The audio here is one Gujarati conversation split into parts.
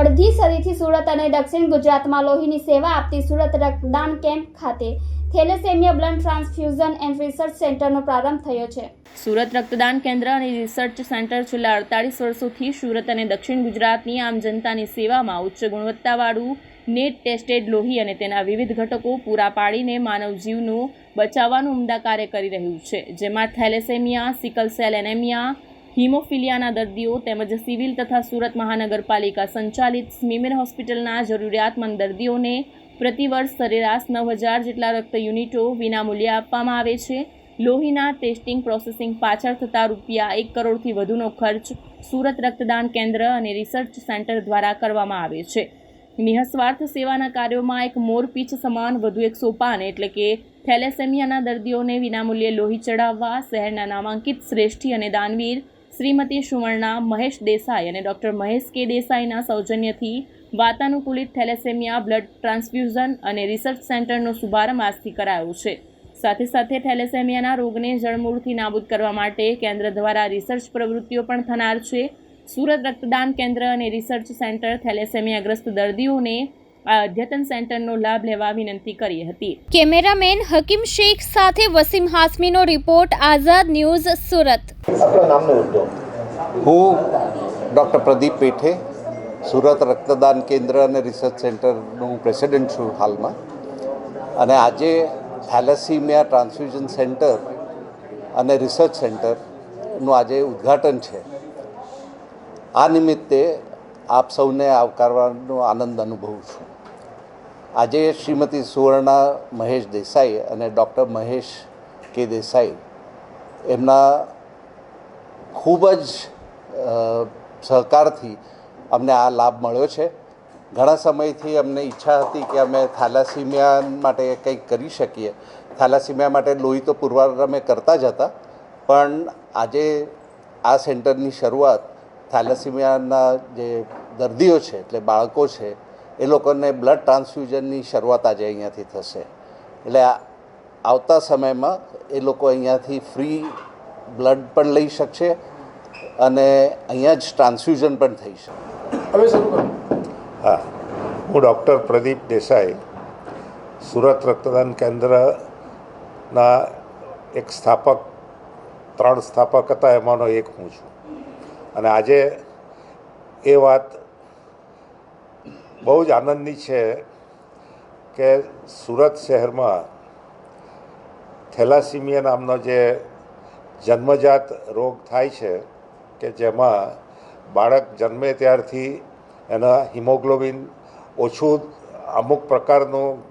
અડધી સદીથી સુરત અને દક્ષિણ ગુજરાતમાં લોહીની સેવા આપતી સુરત રક્તદાન કેમ્પ ખાતે thalassemia blood transfusion and research સેન્ટરનો પ્રારંભ થયો છે. સુરત રક્તદાન કેન્દ્ર અને રિસર્ચ સેન્ટર છેલ્લા અડતાલીસ વર્ષોથી સુરત અને દક્ષિણ ગુજરાતની આમ જનતાની સેવામાં ઉચ્ચ ગુણવત્તાવાળું, નેટ ટેસ્ટેડ લોહી અને તેના વિવિધ ઘટકો પૂરા પાડીને માનવ જીવનું બચાવવાનું ઉમદા કાર્ય કરી રહ્યું છે. જેમાં થેલેસેમિયા, સિકલ સેલ એનેમિયા હિમોફિલિયાના દર્દીઓ તેમજ સિવિલ તથા સુરત મહાનગરપાલિકા સંચાલિત સ્મીમેર હોસ્પિટલના જરૂરિયાતમંદ દર્દીઓને પ્રતિવર્ષ સરેરાશ નવ હજાર જેટલા રક્ત યુનિટો વિનામૂલ્યે આપવામાં આવે છે. લોહીના ટેસ્ટિંગ પ્રોસેસિંગ પાછળ થતા રૂપિયા એક કરોડથી વધુનો ખર્ચ સુરત રક્તદાન કેન્દ્ર અને રિસર્ચ સેન્ટર દ્વારા કરવામાં આવે છે. નિઃસ્વાર્થ સેવાના કાર્યોમાં એક મોરપીંછ સમાન વધુ એક સોપાન એટલે કે થેલેસેમિયાના દર્દીઓને વિનામૂલ્યે લોહી ચડાવવા, શહેરના નામાંકિત શ્રેષ્ઠી અને દાનવીર શ્રીમતી સુવર્ણા, મહેશ દેસાઈ અને ડૉક્ટર મહેશ કે દેસાઈના સૌજન્યથી વાતાનુકૂલિત થેલેસેમિયા, બ્લડ ટ્રાન્સફ્યુઝન અને રિસર્ચ સેન્ટરનો શુભારંભ આજથી કરાયો છે. સાથે સાથે થેલેસેમિયાના રોગને જળમૂળથી નાબૂદ કરવા માટે કેન્દ્ર દ્વારા રિસર્ચ પ્રવૃત્તિઓ પણ થનાર છે. સુરત રક્તદાન કેન્દ્ર અને રિસર્ચ સેન્ટર થેલેસેમિયાગ્રસ્ત દર્દીઓને આ અદ્યતન સેન્ટરનો લાભ લેવા વિનંતી કરી હતી. કેમેરામેન હકીમ શેખ સાથે વસીમ હાસમીનો રિપોર્ટ આઝાદ ન્યૂઝ સુરત. હું ડૉક્ટર પ્રદીપ પેઠે સુરત રક્તદાન કેન્દ્ર અને રિસર્ચ સેન્ટરનું પ્રેસિડેન્ટ છું હાલમાં. અને આજે થેલેસીમિયા ટ્રાન્સફ્યુઝન સેન્ટર અને રિસર્ચ સેન્ટરનું આજે ઉદ્ઘાટન છે. આ નિમિત્તે આપ સૌને આવકારવાનો આનંદ અનુભવું છું. આજે શ્રીમતી સુવર્ણા મહેશ દેસાઈ અને ડૉક્ટર મહેશ કે દેસાઈ એમના ખૂબ જ સહકારથી અમને આ લાભ મળ્યો છે. ઘણા સમયથી અમને ઈચ્છા હતી કે અમે થાલાસીમિયા માટે કંઈક કરી શકીએ. થાલાસીમિયા માટે લોહી તો પુરવાર અમે કરતા જ હતા. પણ આજે આ સેન્ટરની શરૂઆત થાલાસીમિયાના જે દર્દીઓ છે, એટલે બાળકો છે એ લોકોને બ્લડ ટ્રાન્સફ્યુઝનની શરૂઆત આજે અહીંયાથી થશે. એટલે આવતા સમયમાં એ લોકો અહીંયાથી ફ્રી બ્લડ પણ લઈ શકશે અને અહીંયા જ ટ્રાન્સફ્યુઝન પણ થઈ શકે. હવે શરૂ હા. હું ડૉક્ટર પ્રદીપ દેસાઈ સુરત રક્તદાન કેન્દ્રના એક સ્થાપક ત્રણ સ્થાપક હતા એમાંનો એક હું છું. અને આજે એ વાત બહુ જ આનંદની છે કે સુરત શહેરમાં થેલાસીમિયા નામનો જે જન્મજાત રોગ થાય છે કે જેમાં બાળક જન્મે ત્યારથી એના હિમોગ્લોબિન ઓછું અમુક પ્રકારનું,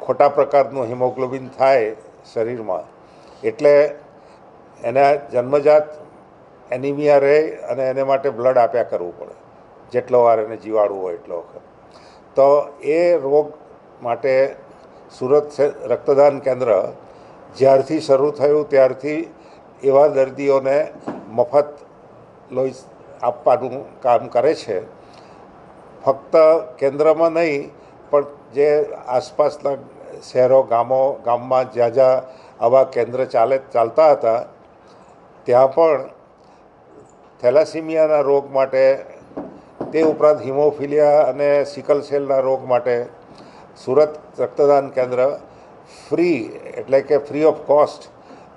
ખોટા પ્રકારનું હિમોગ્લોબિન થાય શરીરમાં. એટલે એના જન્મજાત એનિમિયા રહે અને એને માટે બ્લડ આપ્યા કરવું પડે. જેટલો વાર એને જીવાડવું હોય એટલો વખત. તો એ રોગ માટે સુરત રક્તદાન કેન્દ્ર જ્યારથી શરૂ થયું ત્યારથી એવા દર્દીઓને મફત લોહી આપવાનું કામ કરે છે. ફક્ત કેન્દ્રમાં નહીં, પણ જે આસપાસના શહેરો, ગામો, ગામમાં જ્યાં જ્યાં આવા કેન્દ્ર ચાલે, ચાલતા હતા, ત્યાં પણ થેલાસીમિયાના રોગ માટે તે ઉપરાંત હિમોફિલિયા અને સિકલ સેલના રોગ માટે સુરત રક્તદાન કેન્દ્ર ફ્રી, એટલે કે ફ્રી ઓફ કોસ્ટ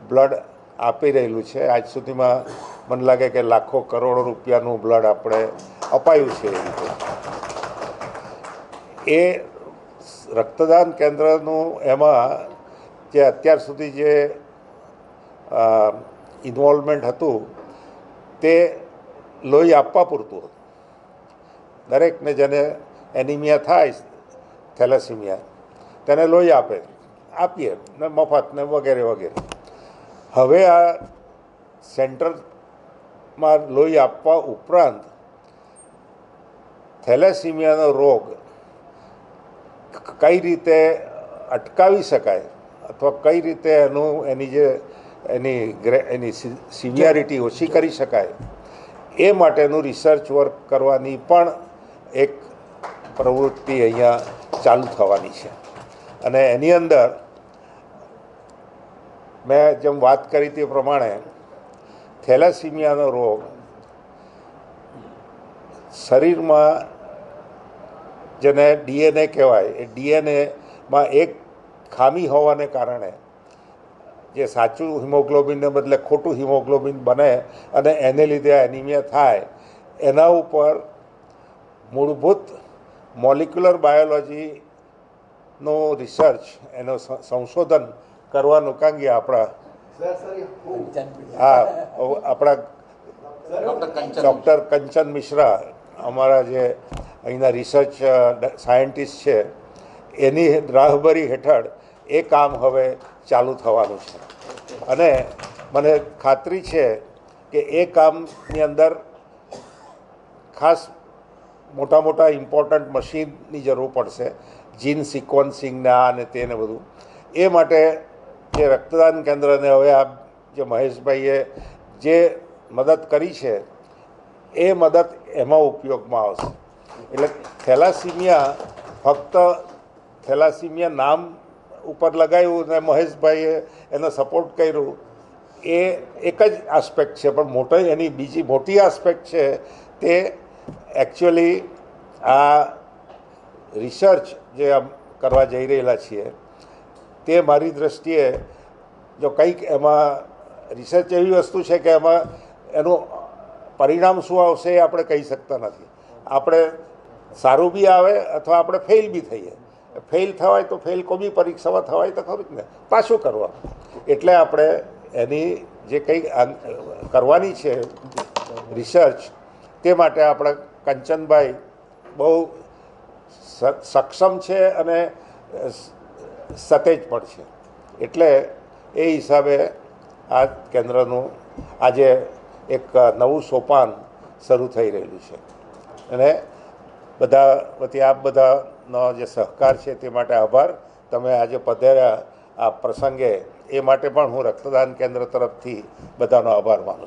બ્લડ આપી રહેલું છે. આજ સુધીમાં મને લાગે કે લાખો કરોડો રૂપિયાનું બ્લડ આપણે અપાયું છે એ રીતે. એ રક્તદાન કેન્દ્રનું એમાં જે અત્યાર સુધી જે ઇન્વોલ્વમેન્ટ હતું, તે લોહી આપવા પૂરતું હતું. દરેકને જેને એનિમિયા થાય, થેલેસીમિયા, તેને લોહી આપે, આપીએ, ને મફત, ને વગેરે વગેરે. હવે આ સેન્ટરમાં લોહી આપવા ઉપરાંત થેલેસીમિયાનો રોગ કઈ રીતે અટકાવી શકાય અથવા કઈ રીતે એનું એની જે એની ગ્રે- એની સિવિયારિટી ઓછી કરી શકાય એ માટેનું રિસર્ચ વર્ક કરવાની પણ એક પ્રવૃત્તિ અહીંયા ચાલુ થવાની છે. અને એની અંદર મેં જેમ વાત કરી તે પ્રમાણે થેલાસીમિયાનો રોગ શરીરમાં જેને ડીએનએ કહેવાય, એ ડીએનએમાં એક ખામી હોવાને કારણે જે સાચું હિમોગ્લોબિનને બદલે ખોટું હિમોગ્લોબિન બને અને એને લીધે એનિમિયા થાય, એના ઉપર મૂળભૂત મોલિક્યુલર બાયોલોજીનો રિસર્ચ એનો સંશોધન કરવાનું કાંગી આપણા હા આપણા ડૉક્ટર કંચન મિશ્રા. અમારા જે અહીંના રિસર્ચ સાયન્ટિસ્ટ છે એની રાહબરી હેઠળ એ કામ હવે ચાલુ થવાનું છે. અને મને ખાતરી છે કે એ કામની અંદર ખાસ મોટા મોટા ઇમ્પોર્ટન્ટ મશીનની જરૂર પડશે. જીન સિક્વન્સિંગના અને તેને બધું. એ માટે જે રક્તદાન કેન્દ્રને હવે આ જે મહેશભાઈએ જે મદદ કરી છે, એ મદદ એમાં ઉપયોગમાં આવશે. એટલે થેલાસીમિયા ફક્ત થેલાસીમિયા નામ ઉપર લગાવ્યું ને મહેશભાઈએ એનો સપોર્ટ કર્યું, એ એક જ આસ્પેક્ટ છે. પણ મોટો એની બીજી મોટી આસ્પેક્ટ છે તે એકચ્યુઅલી આ રિસર્ચ જે કરવા જઈ રહેલા છીએ, તે મારી દૃષ્ટિએ જો કંઈક એમાં રિસર્ચ એવી વસ્તુ છે કે એમાં એનું પરિણામ શું આવશે એ આપણે કહી શકતા નથી. આપણે સારું બી આવે અથવા આપણે ફેલ બી થઈએ. ફેલ થવાય તો ફેલ કોઈ બી પરીક્ષામાં થવાય તો ખરું જ ને. પાછું કરવા એટલે આપણે એની જે કંઈ કરવાની છે રિસર્ચ તે માટે આપણા કંચનભાઈ બહુ સક્ષમ છે અને સતેજ પણ છે. એટલે એ હિસાબે આ કેન્દ્રનું આજે એક નવું સોપાન શરૂ થઈ રહેલું છે. અને બધા વતી આપ બધાનો જે સહકાર છે તે માટે આભાર. તમે આજે પધાર્યા આ પ્રસંગે એ માટે પણ હું રક્તદાન કેન્દ્ર તરફથી બધાનો આભાર માનું